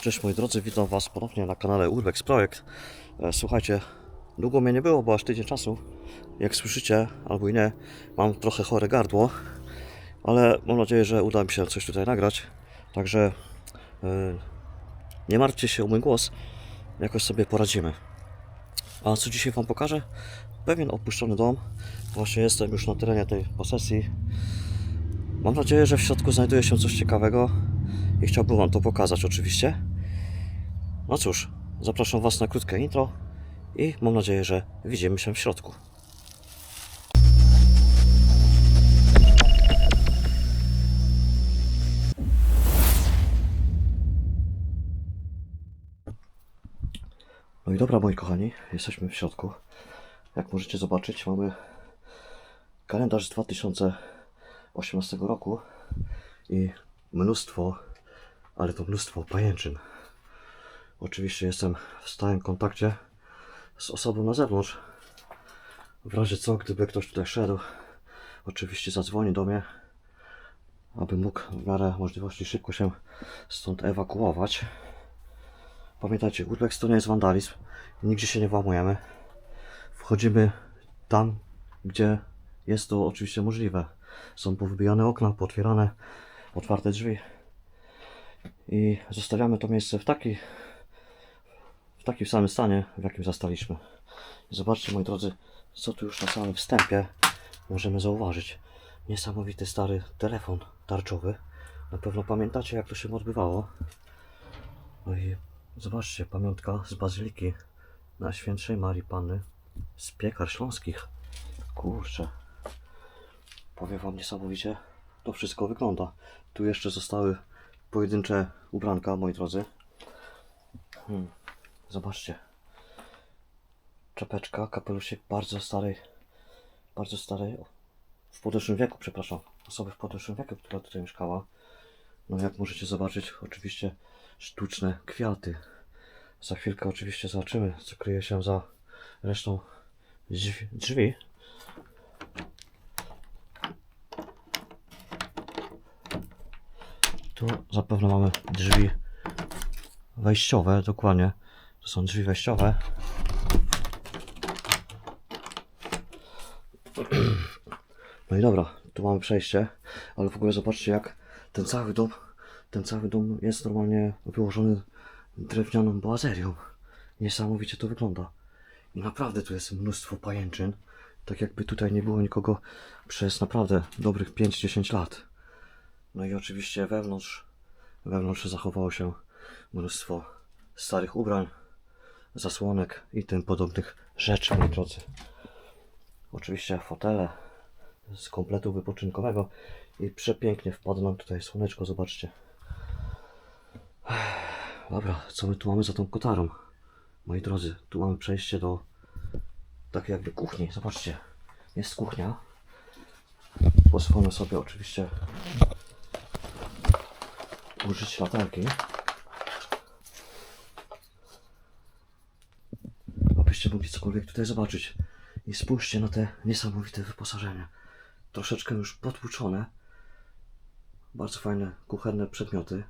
Cześć moi drodzy, witam Was ponownie na kanale Urbex Projekt. E, Słuchajcie, długo mnie nie było, bo aż tydzień czasu. Jak słyszycie, albo i nie, mam trochę chore gardło, ale mam nadzieję, że uda mi się coś tutaj nagrać. Także e, nie martwcie się o mój głos, jakoś sobie poradzimy. A co dzisiaj Wam pokażę? Pewien opuszczony dom. Właśnie jestem już na terenie tej posesji. Mam nadzieję, że w środku znajduje się coś ciekawego i chciałbym Wam to pokazać oczywiście. No cóż, zapraszam Was na krótkie intro i mam nadzieję, że widzimy się w środku. No i dobra, moi kochani, jesteśmy w środku. Jak możecie zobaczyć, mamy kalendarz z 2018 roku i mnóstwo, ale to mnóstwo pajęczyn. Oczywiście jestem w stałym kontakcie z osobą na zewnątrz. W razie co, gdyby ktoś tutaj szedł, oczywiście zadzwoni do mnie, aby mógł w miarę możliwości szybko się stąd ewakuować. Pamiętajcie, urbex to nie jest wandalizm, nigdzie się nie włamujemy. Wchodzimy tam, gdzie jest to oczywiście możliwe. Są powybijane okna, potwierane, otwarte drzwi. I zostawiamy to miejsce w taki, w takim samym stanie, w jakim zastaliśmy. Zobaczcie, moi drodzy, co tu już na samym wstępie możemy zauważyć. Niesamowity stary telefon tarczowy. Na pewno pamiętacie, jak to się odbywało. No i zobaczcie, pamiątka z Bazyliki Najświętszej Marii Panny z piekar śląskich. Kurczę. Powiem Wam niesamowicie, to wszystko wygląda. Tu jeszcze zostały pojedyncze ubranka, moi drodzy. Hmm. Zobaczcie. Czapeczka, kapelusik bardzo starej, bardzo starej, w podeszłym wieku, przepraszam, osoby w podeszłym wieku, która tutaj mieszkała. No jak możecie zobaczyć, oczywiście sztuczne kwiaty. Za chwilkę oczywiście zobaczymy, co kryje się za resztą drzwi. Tu zapewne mamy drzwi wejściowe, dokładnie. To są drzwi wejściowe. No i dobra, tu mamy przejście, ale w ogóle zobaczcie jak ten cały dom, ten cały dom jest normalnie wyłożony drewnianą boazerią. Niesamowicie to wygląda. I naprawdę tu jest mnóstwo pajęczyn. Tak jakby tutaj nie było nikogo przez naprawdę dobrych 5-10 lat. No i oczywiście wewnątrz, wewnątrz zachowało się mnóstwo starych ubrań, zasłonek i tym podobnych rzeczy, moi drodzy. Oczywiście fotele z kompletu wypoczynkowego i przepięknie wpadło nam tutaj słoneczko, zobaczcie. Dobra, co my tu mamy za tą kotarą? Moi drodzy, tu mamy przejście do takiej jakby kuchni, zobaczcie. Jest kuchnia. Pozwolę sobie oczywiście użyć latarki. Abyście mogli cokolwiek tutaj zobaczyć. I spójrzcie na te niesamowite wyposażenie. Troszeczkę już potłuczone. Bardzo fajne kuchenne przedmioty.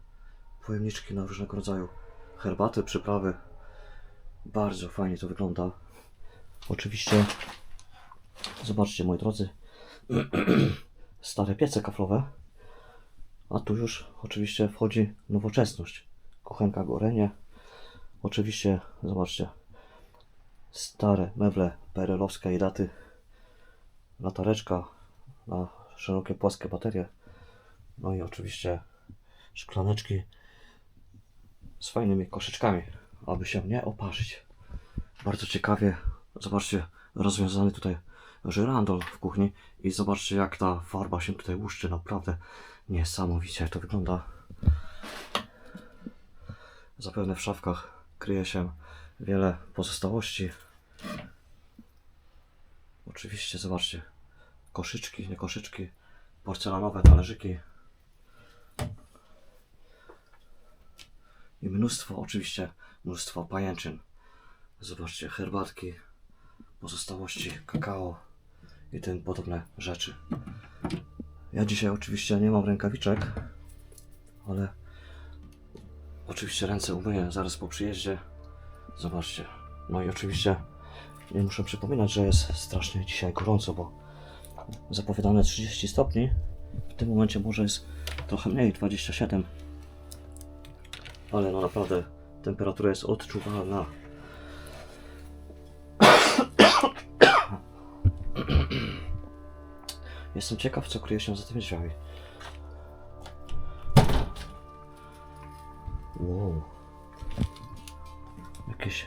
Pojemniczki na różnego rodzaju herbaty, przyprawy. Bardzo fajnie to wygląda. Oczywiście, zobaczcie moi drodzy, stare piece kaflowe. A tu już oczywiście wchodzi nowoczesność. Kuchenka gorenie. Oczywiście, zobaczcie, stare meble perelowskie i daty. Latareczka na szerokie płaskie baterie. No i oczywiście szklaneczki z fajnymi koszyczkami, aby się nie oparzyć. Bardzo ciekawie, zobaczcie, rozwiązany tutaj żyrandol w kuchni i zobaczcie jak ta farba się tutaj łuszczy, naprawdę niesamowicie to wygląda. Zapewne w szafkach kryje się wiele pozostałości. Oczywiście, zobaczcie, koszyczki, nie koszyczki, porcelanowe talerzyki. I mnóstwo, oczywiście, mnóstwo pajęczyn. Zobaczcie, herbatki, pozostałości kakao i tym podobne rzeczy. Ja dzisiaj oczywiście nie mam rękawiczek, ale Oczywiście ręce umyję zaraz po przyjeździe. Zobaczcie. No i oczywiście nie muszę przypominać, że jest strasznie dzisiaj gorąco, bo zapowiadane 30 stopni. W tym momencie może jest trochę mniej, 27. Ale no naprawdę temperatura jest odczuwalna. Jestem ciekaw, co kryje się za tymi drzwiami. Wow. Jakieś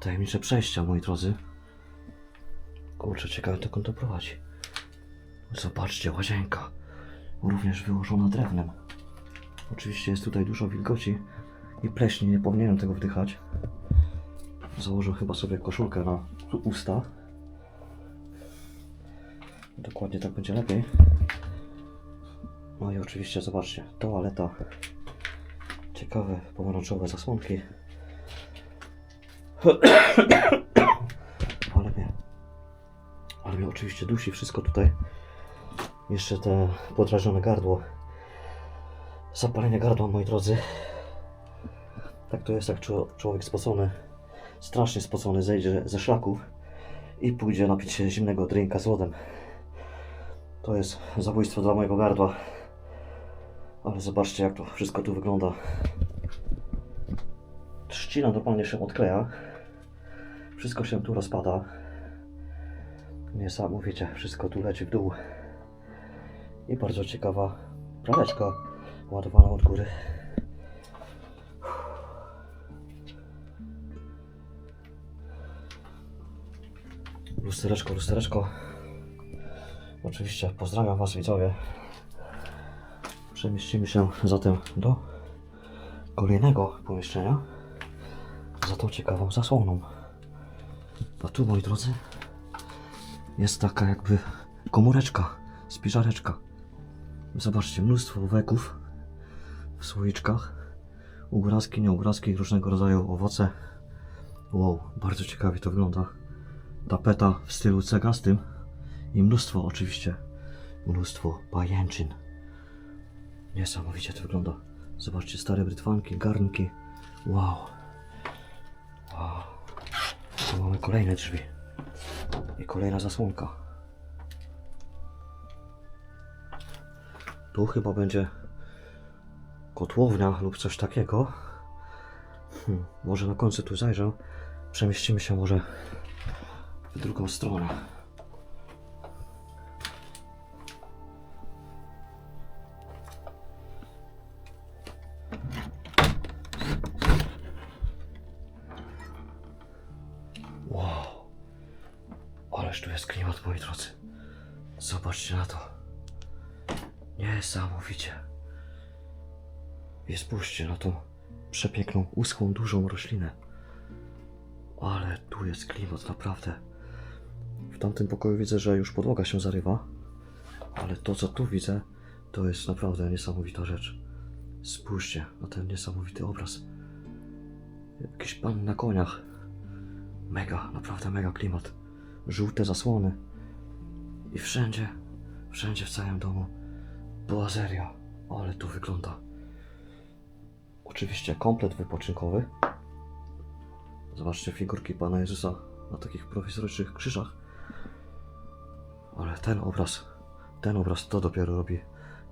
tajemnicze przejścia, moi drodzy. Kurczę, ciekawe dokąd to prowadzi. Zobaczcie, łazienka. Również wyłożona drewnem. Oczywiście jest tutaj dużo wilgoci i pleśni, nie powinienem tego wdychać. Założę chyba sobie koszulkę na usta. Dokładnie tak będzie lepiej. No i oczywiście zobaczcie, toaleta. Ciekawe pomarańczowe zasłonki. Mnie oczywiście dusi wszystko tutaj. Jeszcze te podrażnione gardło. Zapalenie gardła, moi drodzy. Tak to jest, jak człowiek spocony, strasznie spocony, zejdzie ze szlaków i pójdzie napić się zimnego drinka z lodem. To jest zabójstwo dla mojego gardła. Ale zobaczcie, jak to wszystko tu wygląda. Trzcina normalnie się odkleja. Wszystko się tu rozpada. Niesamowicie, wszystko tu leci w dół. I bardzo ciekawa praleczka ładowana od góry. Lustereczko, lustereczko. Oczywiście pozdrawiam Was widzowie. Przemieścimy się zatem do kolejnego pomieszczenia za tą ciekawą zasłoną. A tu moi drodzy jest taka jakby komóreczka, spiżareczka. Zobaczcie, mnóstwo weków w słoiczkach. Ugrazki, nieugrazki, różnego rodzaju owoce. Wow, bardzo ciekawie to wygląda. Tapeta w stylu cegastym i mnóstwo oczywiście, mnóstwo pajęczyn. Niesamowicie to wygląda. Zobaczcie, stare brytwanki, garnki. Wow. Wow. Tu mamy kolejne drzwi. I kolejna zasłonka. Tu chyba będzie kotłownia lub coś takiego. Hmm, może na końcu tu zajrzę. Przemieścimy się może w drugą stronę. I spójrzcie na tą przepiękną, uschłą, dużą roślinę. Ale tu jest klimat, naprawdę. W tamtym pokoju widzę, że już podłoga się zarywa. Ale to, co tu widzę, to jest naprawdę niesamowita rzecz. Spójrzcie na ten niesamowity obraz. Jakiś pan na koniach. Mega, naprawdę mega klimat. Żółte zasłony. I wszędzie, wszędzie w całym domu boazeria. Ale tu wygląda. Oczywiście komplet wypoczynkowy. Zobaczcie figurki Pana Jezusa na takich profesorycznych krzyżach. Ale ten obraz, ten obraz to dopiero robi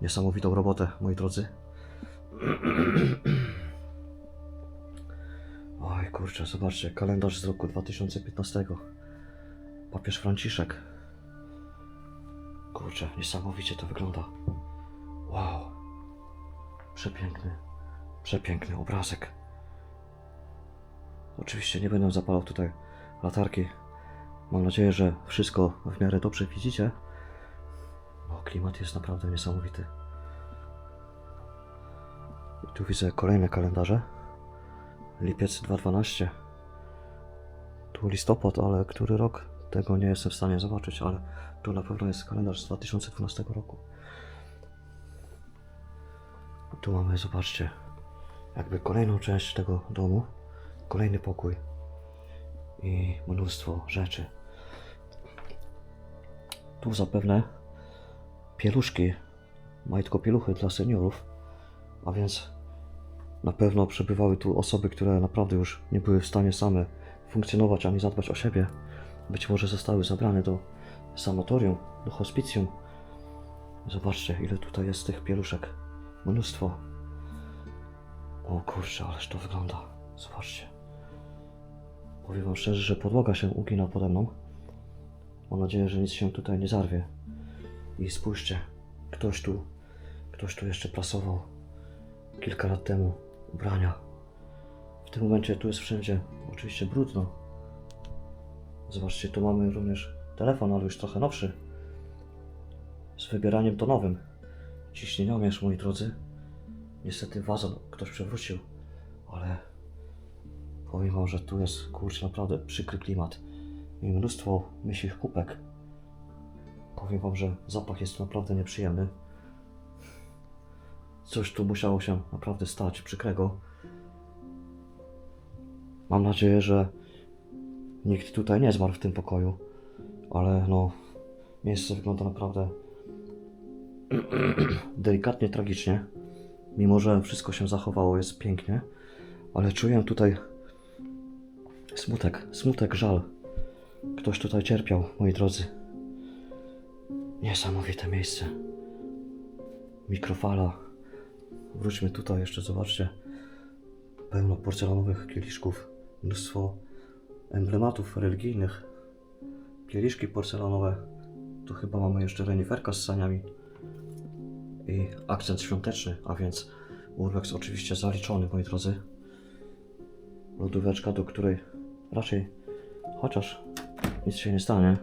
niesamowitą robotę, moi drodzy. Oj kurczę, zobaczcie, kalendarz z roku 2015. Papież Franciszek. Kurczę, niesamowicie to wygląda. Wow. Przepiękny, przepiękny obrazek. Oczywiście nie będę zapalał tutaj latarki. Mam nadzieję, że wszystko w miarę dobrze widzicie. Bo klimat jest naprawdę niesamowity. I tu widzę kolejne kalendarze. Lipiec 2012. Tu listopad, ale który rok? Tego nie jestem w stanie zobaczyć, ale tu na pewno jest kalendarz z 2012 roku. Tu mamy, zobaczcie, jakby kolejną część tego domu, kolejny pokój i mnóstwo rzeczy. Tu zapewne pieluszki, majtko pieluchy dla seniorów, a więc Na pewno przebywały tu osoby, które naprawdę już nie były w stanie same funkcjonować ani zadbać o siebie. Być może zostały zabrane do sanatorium, do hospicjum. Zobaczcie, ile tutaj jest tych pieluszek. Mnóstwo. O kurczę, ależ to wygląda. Zobaczcie. Powiem wam szczerze, że podłoga się ugina pode mną. Mam nadzieję, że nic się tutaj nie zarwie. I spójrzcie, ktoś tu, ktoś tu jeszcze prasował kilka lat temu ubrania. W tym momencie tu jest wszędzie oczywiście brudno. Zobaczcie, tu mamy również telefon, ale już trochę nowszy. Z wybieraniem tonowym. Ciśnieniomierz, moi drodzy. Niestety wazon ktoś przewrócił, ale powiem wam, że tu jest kurczę naprawdę przykry klimat i mnóstwo myślich kubek. Powiem wam, że zapach jest naprawdę nieprzyjemny. Coś tu musiało się naprawdę stać przykrego. Mam nadzieję, że nikt tutaj nie zmarł w tym pokoju, ale no, miejsce wygląda naprawdę delikatnie tragicznie. Mimo, że wszystko się zachowało, jest pięknie, ale czuję tutaj smutek, smutek, żal. Ktoś tutaj cierpiał, moi drodzy. Niesamowite miejsce. Mikrofala. Wróćmy tutaj jeszcze, zobaczcie. Pełno porcelanowych kieliszków, mnóstwo emblematów religijnych. Kieliszki porcelanowe. Tu chyba mamy jeszcze reniferka z saniami. I akcent świąteczny, a więc urbex oczywiście zaliczony, moi drodzy. Lodóweczka, do której raczej, chociaż nic się nie stanie,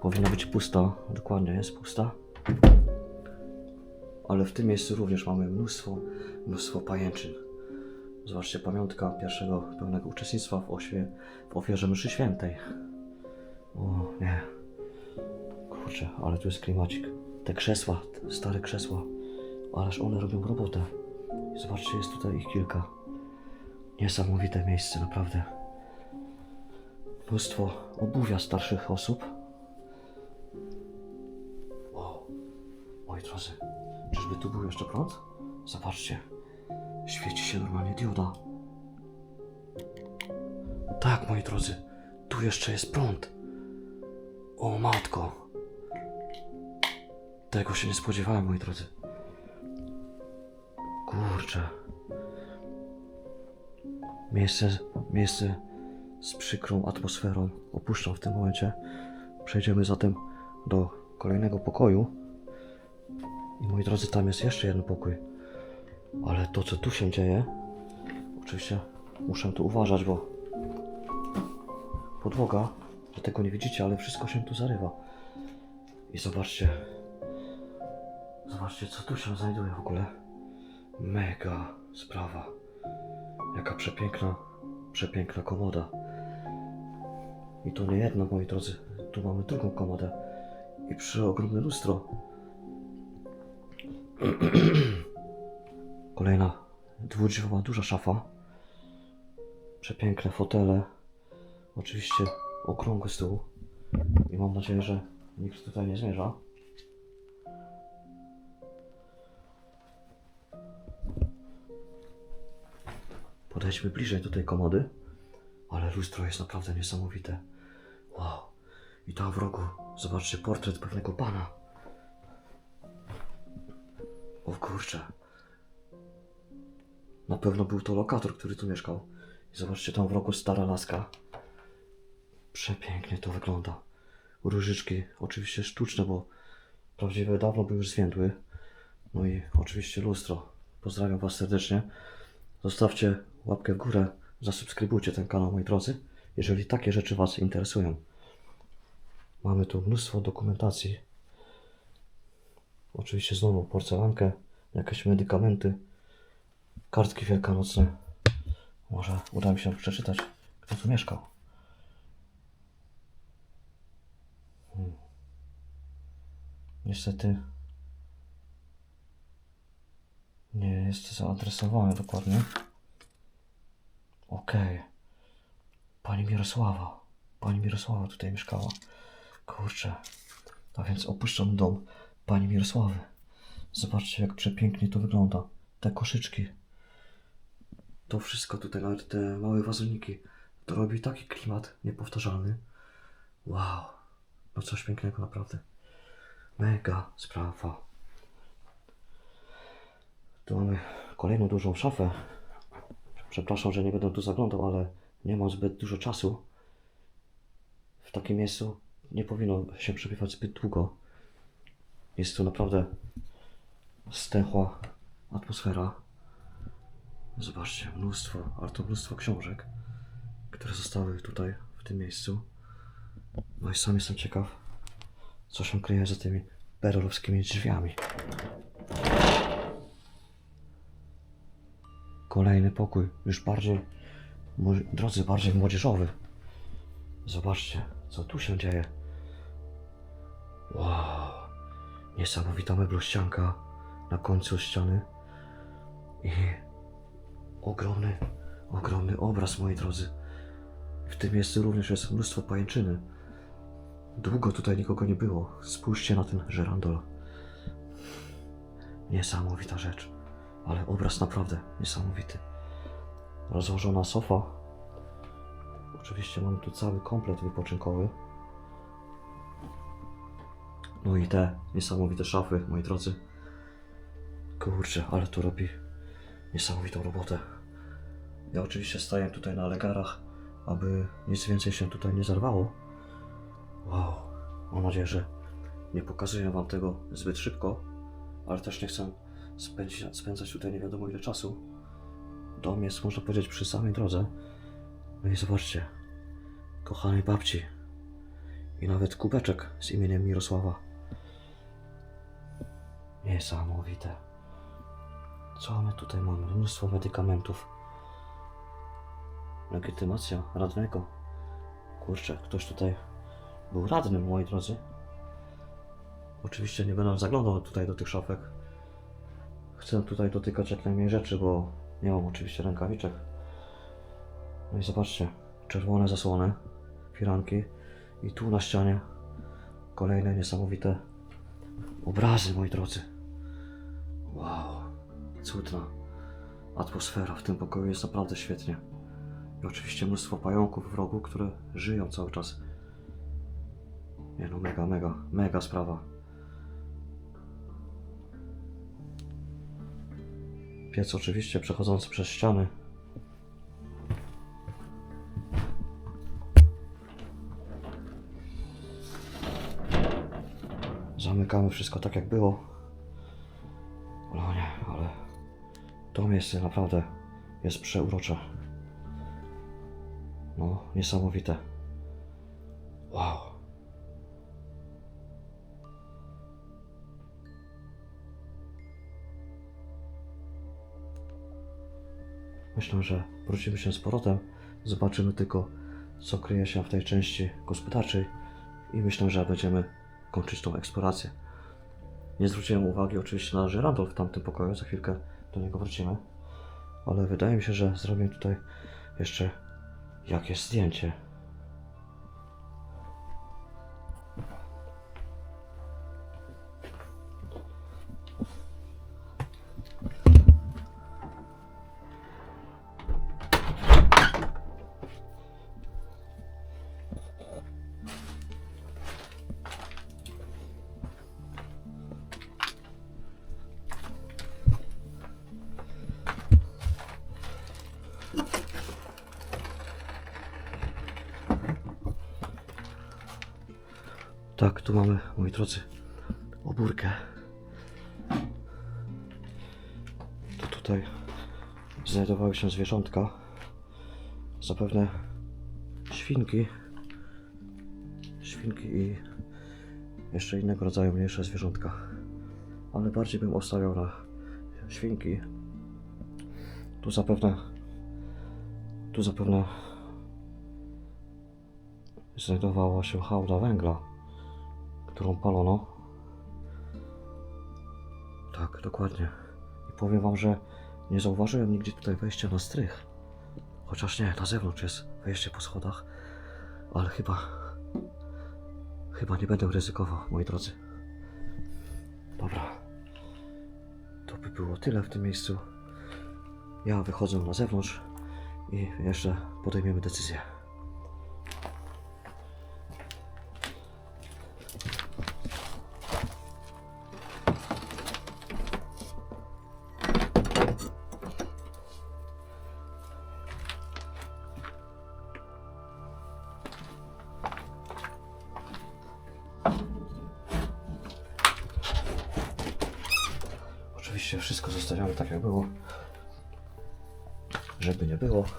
powinna być pusta. Dokładnie jest pusta. Ale w tym miejscu również mamy mnóstwo, mnóstwo pajęczyn. Zobaczcie, pamiątka pierwszego pełnego uczestnictwa w, oświe, w ofierze mszy świętej. O nie. Kurczę, ale tu jest klimacik. Te krzesła, te stare krzesła, ależ one robią robotę. Zobaczcie, jest tutaj ich kilka. Niesamowite miejsce, naprawdę. Mnóstwo obuwia starszych osób. O, moi drodzy, czyżby tu był jeszcze prąd? Zobaczcie, świeci się normalnie dioda. Tak, moi drodzy, tu jeszcze jest prąd. O matko. Tego się nie spodziewałem, moi drodzy. Kurczę. Miejsce, miejsce z przykrą atmosferą opuszczam w tym momencie. Przejdziemy zatem do kolejnego pokoju. I moi drodzy, tam jest jeszcze jeden pokój. Ale to, co tu się dzieje, oczywiście muszę tu uważać, bo podłoga, że tego nie widzicie, ale wszystko się tu zarywa. I zobaczcie, zobaczcie, co tu się znajduje w ogóle. Mega sprawa. Jaka przepiękna, przepiękna komoda. I to nie jedna, moi drodzy. Tu mamy drugą komodę. I przeogromne lustro. Kolejna dwudrzwiowa duża szafa. Przepiękne fotele. Oczywiście okrągły stół. I mam nadzieję, że nikt tutaj nie zmierza. Podejdźmy bliżej do tej komody. Ale lustro jest naprawdę niesamowite. Wow. I tam w rogu, zobaczcie, portret pewnego pana. O kurczę. Na pewno był to lokator, który tu mieszkał. I zobaczcie, tam w rogu stara laska. Przepięknie to wygląda. Różyczki, oczywiście sztuczne, bo prawdziwe dawno by już zwiędły. No i oczywiście lustro. Pozdrawiam Was serdecznie. Zostawcie łapkę w górę, zasubskrybujcie ten kanał, moi drodzy, jeżeli takie rzeczy Was interesują. Mamy tu mnóstwo dokumentacji. Oczywiście znowu porcelankę, jakieś medykamenty, kartki wielkanocne. Może uda mi się przeczytać, kto tu mieszkał. Hmm. Niestety nie jest zaadresowane dokładnie. Okej. Pani Mirosława. Pani Mirosława tutaj mieszkała. Kurczę. A więc opuszczam dom pani Mirosławy. Zobaczcie, jak przepięknie to wygląda. Te koszyczki. To wszystko tutaj, nawet te małe wazoniki, to robi taki klimat niepowtarzalny. Wow, no coś pięknego naprawdę. Mega sprawa. Tu mamy kolejną dużą szafę. Przepraszam, że nie będę tu zaglądał, ale nie mam zbyt dużo czasu. W takim miejscu nie powinno się przebywać zbyt długo. Jest tu naprawdę stęchła atmosfera. Zobaczcie, mnóstwo, ale to mnóstwo książek, które zostały tutaj, w tym miejscu. No i sam jestem ciekaw, co się kryje za tymi perelowskimi drzwiami. Kolejny pokój, już bardziej, drodzy, bardziej młodzieżowy. Zobaczcie, co tu się dzieje. Wow, niesamowita meblościanka na końcu ściany i ogromny, ogromny obraz, moi drodzy. W tym miejscu również jest mnóstwo pajęczyny. Długo tutaj nikogo nie było. Spójrzcie na ten żerandol. Niesamowita rzecz. Ale obraz naprawdę niesamowity. Rozłożona sofa. Oczywiście mamy tu cały komplet wypoczynkowy. No i te niesamowite szafy, moi drodzy. Kurczę, ale tu robi niesamowitą robotę. Ja oczywiście staję tutaj na legarach, aby nic więcej się tutaj nie zarwało. Wow, mam nadzieję, że nie pokazuję Wam tego zbyt szybko, ale też nie chcę spędzić, spędzać tutaj nie wiadomo ile czasu. Dom jest, można powiedzieć, przy samej drodze. No i zobaczcie, kochanej babci i nawet kubeczek z imieniem Mirosława. Niesamowite. Co my tutaj mamy? Mnóstwo medykamentów. Legitymacja radnego. Kurczę, ktoś tutaj był radnym, moi drodzy. Oczywiście nie będę zaglądał tutaj do tych szafek. Chcę tutaj dotykać jak najmniej rzeczy, bo nie mam oczywiście rękawiczek. No i zobaczcie, czerwone zasłony, firanki i tu na ścianie kolejne niesamowite obrazy, moi drodzy. Wow, cudna atmosfera w tym pokoju jest naprawdę świetnie. I oczywiście mnóstwo pająków w rogu, które żyją cały czas. Nie no, mega, mega, mega sprawa. Piec oczywiście przechodzący przez ściany. Zamykamy wszystko tak jak było. No nie, ale to miejsce naprawdę jest przeurocze. No, niesamowite. Wow. Myślę, że wrócimy się z powrotem. Zobaczymy tylko, co kryje się w tej części gospodarczej i myślę, że będziemy kończyć tą eksplorację. Nie zwróciłem uwagi oczywiście na żyrandol w tamtym pokoju, za chwilkę do niego wrócimy. Ale wydaje mi się, że zrobię tutaj jeszcze jakieś zdjęcie. Tu mamy, moi drodzy, obórkę. To tutaj znajdowały się zwierzątka. Zapewne świnki. Świnki i jeszcze innego rodzaju mniejsze zwierzątka. Ale bardziej bym ostawiał na świnki. Tu zapewne tu zapewne znajdowała się hałda węgla którą palono. Tak, dokładnie. I powiem wam, że nie zauważyłem nigdzie tutaj wejścia na strych. Chociaż nie, na zewnątrz jest wejście po schodach, ale chyba. Chyba nie będę ryzykował, moi drodzy. Dobra. To by było tyle w tym miejscu. Ja wychodzę na zewnątrz i jeszcze podejmiemy decyzję. Oczywiście wszystko zostawiamy tak jak było. Żeby nie było.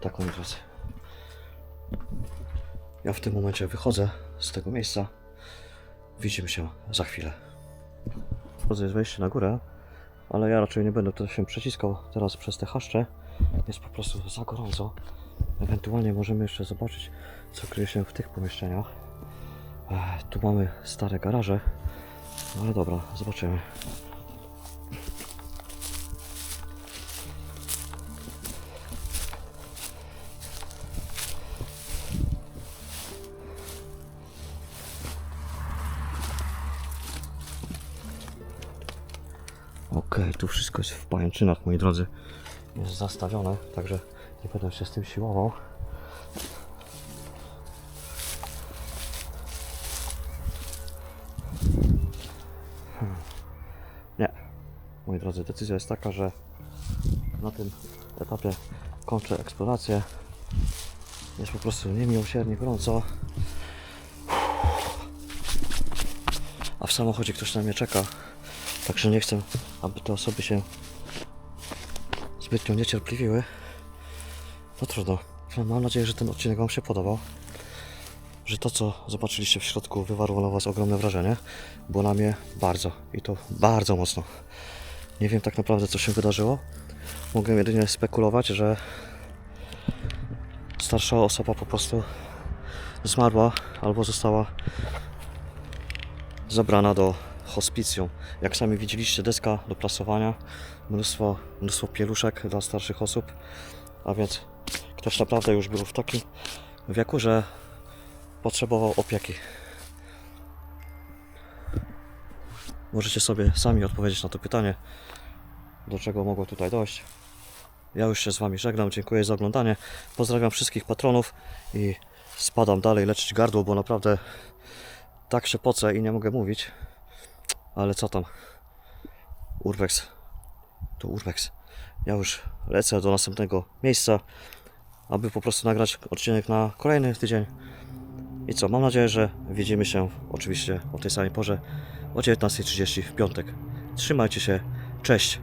Tak, moi drodzy. Ja w tym momencie wychodzę z tego miejsca. Widzimy się za chwilę. Wchodzę jest wejście na górę, ale ja raczej nie będę tutaj się przeciskał teraz przez te haszcze. Jest po prostu za gorąco. Ewentualnie możemy jeszcze zobaczyć, co kryje się w tych pomieszczeniach. Tu mamy stare garaże. No ale dobra, zobaczymy. Okej, tu wszystko jest w pajęczynach, moi drodzy. Jest zastawione, także nie będę się z tym siłował. Drodzy, decyzja jest taka, że na tym etapie kończę eksplorację. Jest po prostu niemiłosiernie gorąco. A w samochodzie ktoś na mnie czeka. Także nie chcę, aby te osoby się zbytnio niecierpliwiły. No trudno. Mam nadzieję, że ten odcinek Wam się podobał. Że to, co zobaczyliście w środku, wywarło na Was ogromne wrażenie. Bo na mnie bardzo. I to bardzo mocno. Nie wiem tak naprawdę, co się wydarzyło. Mogę jedynie spekulować, że starsza osoba po prostu zmarła albo została zabrana do hospicjum. Jak sami widzieliście, deska do prasowania, mnóstwo, mnóstwo pieluszek dla starszych osób, a więc ktoś naprawdę już był w takim wieku, że potrzebował opieki. Możecie sobie sami odpowiedzieć na to pytanie, do czego mogło tutaj dojść. Ja już się z Wami żegnam, dziękuję za oglądanie. Pozdrawiam wszystkich patronów i spadam dalej leczyć gardło, bo naprawdę tak się pocę i nie mogę mówić. Ale co tam? Urbex. To Urbex. Ja już lecę do następnego miejsca, aby po prostu nagrać odcinek na kolejny tydzień. I co? Mam nadzieję, że widzimy się oczywiście o tej samej porze o 19.30 w piątek. Trzymajcie się. Cześć.